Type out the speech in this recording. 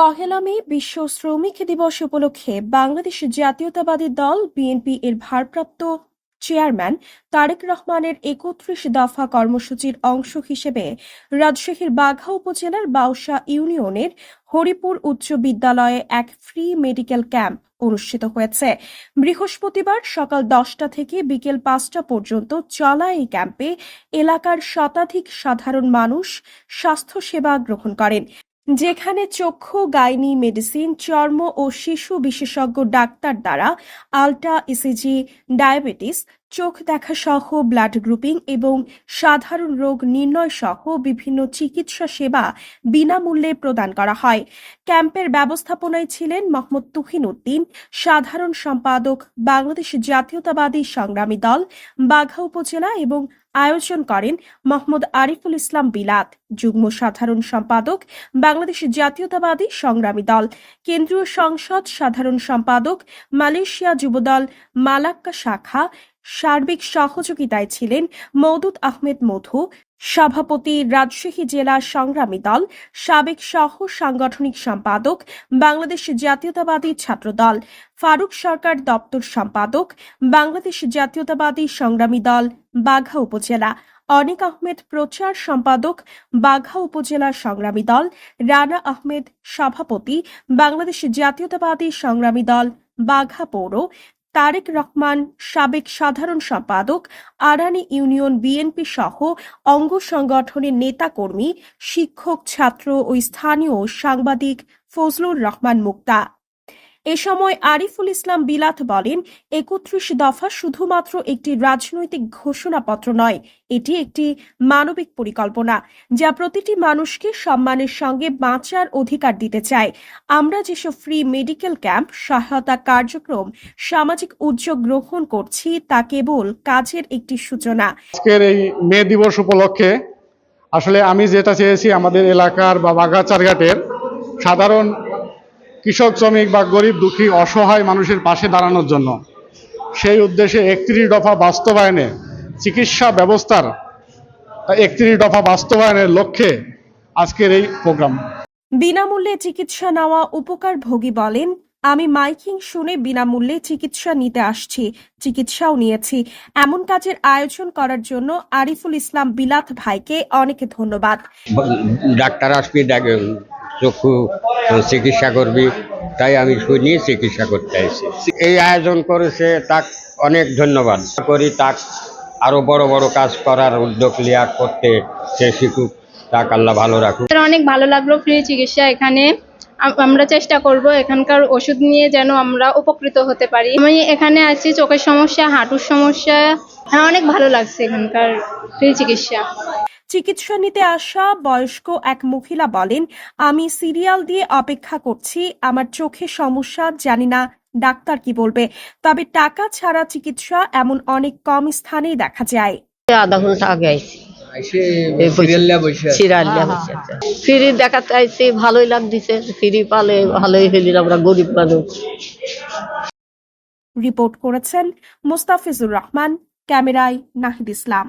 পহেলা মে বিশ্ব শ্রমিক দিবস উপলক্ষে বাংলাদেশ জাতীয়তাবাদী দল বিএনপি এর ভারপ্রাপ্ত চেয়ারম্যান তারেক রহমানের একত্রিশ দফা কর্মসূচির অংশ হিসেবে রাজশাহীর বাঘা উপজেলার বাউসা ইউনিয়নের হরিপুর উচ্চ বিদ্যালয়ে এক ফ্রি মেডিকেল ক্যাম্প অনুষ্ঠিত হয়েছে। বৃহস্পতিবার সকাল দশটা থেকে বিকেল পাঁচটা পর্যন্ত চলা এই ক্যাম্পে এলাকার শতাধিক সাধারণ মানুষ স্বাস্থ্যসেবা গ্রহণ করেন। যেখানে চক্ষু গাইনি মেডিসিন চর্ম ও শিশু বিশেষজ্ঞ ডাক্তার দ্বারা আলট্রা ইসিজি ডায়াবেটিস চোখ দেখা সহ ব্লাড গ্রুপিং এবং সাধারণ রোগ নির্ণয় সহ বিভিন্ন চিকিৎসা সেবা বিনামূল্যে প্রদান করা হয়। ক্যাম্পের ব্যবস্থাপনায় ছিলেন মোহাম্মদ তুহিন উদ্দিন, সাধারণ সম্পাদক, বাংলাদেশ জাতীয়তাবাদী সংগ্রামী দল, বাঘা উপজেলা এবং আয়োজন করেন মোহাম্মদ আরিফুল ইসলাম বিলাত, যুগ্ম সাধারণ সম্পাদক, বাংলাদেশ জাতীয়তাবাদী সংগ্রামী দল, কেন্দ্রীয় সংসদ সাধারণ সম্পাদক, মালয়েশিয়া যুবদল, মালাক্কা শাখা সার্বিক সহযোগিতায় ছিলেন মওদুদ আহমেদ মধু, সভাপতি রাজশাহী জেলা সংগ্রামী দল, সাবেক সহ সাংগঠনিক সম্পাদক, বাংলাদেশ জাতীয়তাবাদী ছাত্রদল, ফারুক সরকার দপ্তর সম্পাদক, বাংলাদেশ জাতীয়তাবাদী সংগ্রামী দল, বাঘা উপজেলা, অনিক আহমেদ প্রচার সম্পাদক, বাঘা উপজেলা সংগ্রামী দল, রানা আহমেদ সভাপতি, বাংলাদেশ জাতীয়তাবাদী সংগ্রামী দল, বাঘা পৌর তারেক রহমান, সাবেক সাধারণ সম্পাদক, আরানি ইউনিয়ন বিএনপি সহ অঙ্গ সংগঠনের নেতাকর্মী, শিক্ষক, ছাত্র ও স্থানীয় সাংবাদিক ফজলুর রহমান মুক্তা। এ সময় আরিফুল ইসলাম বিলাত বলেন, একত্রিশ দফা শুধুমাত্র একটি রাজনৈতিক ঘোষণাপত্র নয়, এটি একটি মানবিক পরিকল্পনা, যা প্রতিটি মানুষকে সম্মানের সঙ্গে বাঁচার অধিকার দিতে চায়। আমরা যেসব ফ্রি মেডিকেল ক্যাম্প, সহায়তা কার্যক্রম, সামাজিক উদ্যোগ গ্রহণ করছি, তা কেবল কাজের একটি সূচনা। আজকের এই মে দিবস উপলক্ষে আসলে আমি যেটা চেয়েছি আমাদের এলাকার বা বাগাচারঘাটের সাধারণ কৃষক শ্রমিক বা গরিব দুঃখী অসহায় মানুষের পাশে দাঁড়ানোর জন্য। সেই উদ্দেশ্যে একত্রিশ দফা বাস্তবায়নে চিকিৎসা ব্যবস্থার একত্রিশ দফা বাস্তবায়নের লক্ষ্যে আজকের এই প্রোগ্রাম। বিনামূল্যে চিকিৎসা নেওয়া উপকার ভোগী বলেন আমি মাইকিং শুনে বিনামূল্যে চিকিৎসা নিতে আসছি চিকিৎসাও নিয়েছি। এমন কাজের আয়োজন করার জন্য আরিফুল ইসলাম বিলাত ভাইকে অনেক ধন্যবাদ। ডাক্তার আসবি চক্ষু চিকিৎসা করবি, তাই আমি শুনি চিকিৎসা করতে এসেছি এই আয়োজন করেছে তাক অনেক ধন্যবাদ। করি তাক আরও বড় বড় কাজ করার উদ্যোগ লিয়া করতে সে শিখুক, তাক আল্লাহ ভালো রাখুক। অনেক ভালো লাগল ফ্রি চিকিৎসা এখানে। আমরা চেষ্টা করব এখানকার ওষুধ নিয়ে যেন আমরা উপকৃত হতে পারি। আমি এখানে আছি, চোখের সমস্যা, হাঁটুর সমস্যা। হ্যাঁ অনেক ভালো লাগছে এখানকার ফ্রি চিকিৎসা। চিকিৎসা নিতে আসা বয়স্ক এক মহিলা বলেন আমি সিরিয়াল দিয়ে অপেক্ষা করছি আমার চোখে সমস্যা জানি না ডাক্তার কি বলবে। তবে টাকা ছাড়া চিকিৎসা এমন অনেক কম স্থানেই দেখা যায়। আধা ঘণ্টা আগে আইছি। সিরিয়াল বসে আছে। ফ্রি দেখাতে আইছি ভালোই লাগতেছে। ফ্রি পালে ভালোই হইলি আমরা গরিব মানুষ। রিপোর্ট করেছেন মুস্তাফিজুর রহমান ক্যামেরায় নাহিদ ইসলাম।